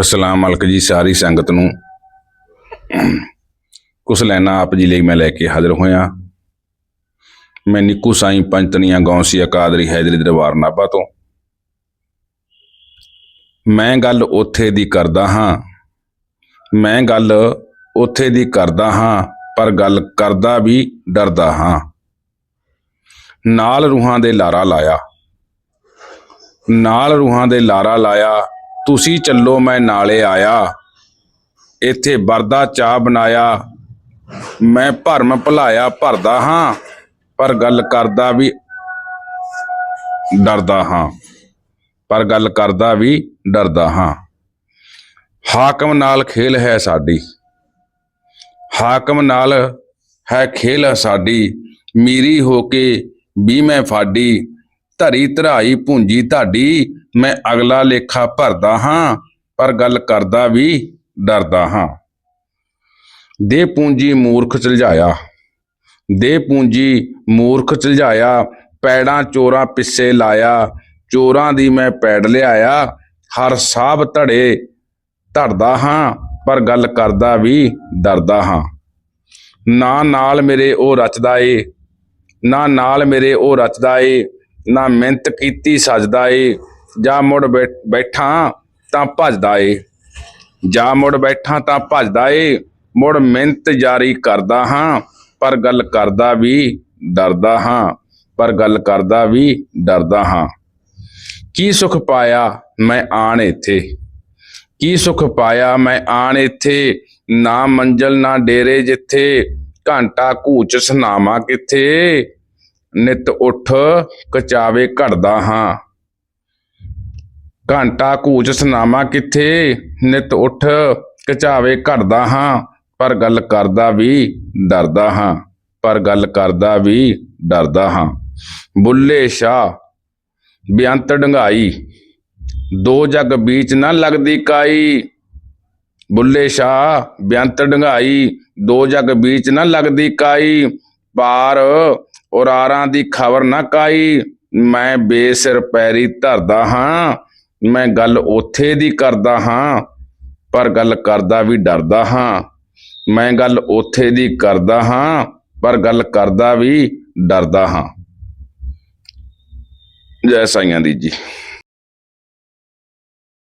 ਅਸਲਾਮ ਅਲਕ ਜੀ, ਸਾਰੀ ਸੰਗਤ ਨੂੰ। ਕੁਛ ਲੈਣਾ ਆਪ ਜੀ ਲਈ ਮੈਂ ਲੈ ਕੇ ਹਾਜ਼ਰ ਹੋਇਆ। ਮੈਂ ਨਿੱਕੂ ਸਾਈਂ ਪੰਜਤਨੀਆਂ ਗੌਂਸੀ ਅਕਾਦਰੀ ਹੈਦਰੀ ਦਰਬਾਰ ਨਾਭਾ ਤੋਂ। ਮੈਂ ਗੱਲ ਉੱਥੇ ਦੀ ਕਰਦਾ ਹਾਂ। ਮੈਂ ਗੱਲ ਉੱਥੇ ਦੀ ਕਰਦਾ ਹਾਂ, ਪਰ ਗੱਲ ਕਰਦਾ ਵੀ ਡਰਦਾ ਹਾਂ। ਨਾਲ ਰੂਹਾਂ ਦੇ ਲਾਰਾ ਲਾਇਆ। ਨਾਲ ਰੂਹਾਂ ਦੇ ਲਾਰਾ ਲਾਇਆ ਤੁਸੀਂ ਚੱਲੋ, ਮੈਂ ਨਾਲੇ ਆਇਆ। ਇੱਥੇ ਵਰਦਾ ਚਾਹ ਬਣਾਇਆ। ਮੈਂ ਭਰਮ ਭੁਲਾਇਆ, ਭਰਦਾ ਹਾਂ, ਪਰ ਗੱਲ ਕਰਦਾ ਵੀ ਡਰਦਾ ਹਾਂ। ਪਰ ਗੱਲ ਕਰਦਾ ਵੀ ਡਰਦਾ ਹਾਂ। ਹਾਕਮ ਨਾਲ ਖੇਲ ਹੈ ਸਾਡੀ। ਹਾਕਮ ਨਾਲ ਹੈ ਖੇਲ ਸਾਡੀ। ਮੀਰੀ ਹੋ ਕੇ ਵੀ ਮੈਂ ਫਾਡੀ। ਧਰੀ ਧਰਾਈ ਪੂੰਜੀ ਤੁਹਾਡੀ। ਮੈਂ ਅਗਲਾ ਲੇਖਾ ਭਰਦਾ ਹਾਂ, ਪਰ ਗੱਲ ਕਰਦਾ ਵੀ ਡਰਦਾ ਹਾਂ। ਦੇ ਪੂੰਜੀ ਮੂਰਖ ਚਲਝਾਇਆ ਦੇ ਪੂੰਜੀ ਮੂਰਖ ਚਲਜਾਇਆ, ਪੈੜਾਂ ਚੋਰਾਂ ਪਿੱਛੇ ਲਾਇਆ। ਚੋਰਾਂ ਦੀ ਮੈਂ ਪੈੜ ਲਿਆਇਆ, ਹਰ ਸਾਬ ਧੜੇ ਧੜਦਾ ਹਾਂ, ਪਰ ਗੱਲ ਕਰਦਾ ਵੀ ਡਰਦਾ ਹਾਂ। ਨਾ ਨਾਲ ਮੇਰੇ ਉਹ ਰਚਦਾ ਏ, ਨਾ ਨਾਲ ਮੇਰੇ ਉਹ ਰਚਦਾ ਏ, ਨਾ ਮਿਹਨਤ ਕੀਤੀ ਸਜਦਾ ਏ। ਜਾ ਮੁੜ ਬੈ- ਬੈਠਾ ਤਾਂ ਭਜਦਾ ਏ। ਜਾ ਮੁੜ ਬੈਠਾ ਤਾਂ ਭਜਦਾ ਏ। ਮੁੜ ਮਿਹਨਤ ਜਾਰੀ ਕਰਦਾ ਹਾਂ, ਪਰ ਗੱਲ ਕਰਦਾ ਵੀ ਡਰਦਾ ਹਾਂ। ਪਰ ਗੱਲ ਕਰਦਾ ਵੀ ਡਰਦਾ ਹਾਂ। ਕੀ ਸੁਖ ਪਾਇਆ ਮੈਂ ਆਣ ਇੱਥੇ? ਕੀ ਸੁਖ ਪਾਇਆ ਮੈਂ ਆਣ ਇੱਥੇ? ਨਾ ਮੰਜ਼ਲ, ਨਾ ਡੇਰੇ ਜਿੱਥੇ। ਘੰਟਾ ਘੂਚ ਸੁਨਾਮਾ ਕਿੱਥੇ? ਨਿਤ ਉੱਠ ਕਚਾਵੇ ਘੜਦਾ ਹਾਂ। ਘੰਟਾ ਘੂਚ ਸੁਨਾਮਾ ਕਿੱਥੇ? ਨਿਤ ਉੱਠ ਕਚਾਵੇ ਘੜਦਾ ਹਾਂ, ਪਰ ਗੱਲ ਕਰਦਾ ਵੀ ਡਰਦਾ ਹਾਂ, ਪਰ ਗੱਲ ਕਰਦਾ ਵੀ ਡਰਦਾ ਹਾਂ। ਬੁੱਲੇ ਸ਼ਾਹ ਬੇਅੰਤ ਡੰਗਾਈ, ਦੋ ਜਗ ਵਿੱਚ ਨਾ ਲੱਗਦੀ ਕਾਈ। ਬੁੱਲੇ ਸ਼ਾਹ ਬੇਅੰਤ ਡੰਗਾਈ, ਦੋ ਜਗ ਵਿੱਚ ਨਾ ਲੱਗਦੀ ਕਾਈ। ਪਾਰ ਉਰਾਰਾਂ ਦੀ ਖਬਰ ਨਾ ਕਾਈ, ਮੈਂ ਬੇਸਿਰ ਪੈਰੀ ਧਰਦਾ ਹਾਂ ਮੈਂ ਗੱਲ ਉੱਥੇ ਦੀ ਕਰਦਾ ਹਾਂ, ਪਰ ਗੱਲ ਕਰਦਾ ਵੀ ਡਰਦਾ ਹਾਂ। ਮੈਂ ਗੱਲ ਉੱਥੇ ਦੀ ਕਰਦਾ ਹਾਂ, ਪਰ ਗੱਲ ਕਰਦਾ ਵੀ ਡਰਦਾ ਹਾਂ। ਜੈ ਸਾਈਆਂ ਦੀ ਜੀ।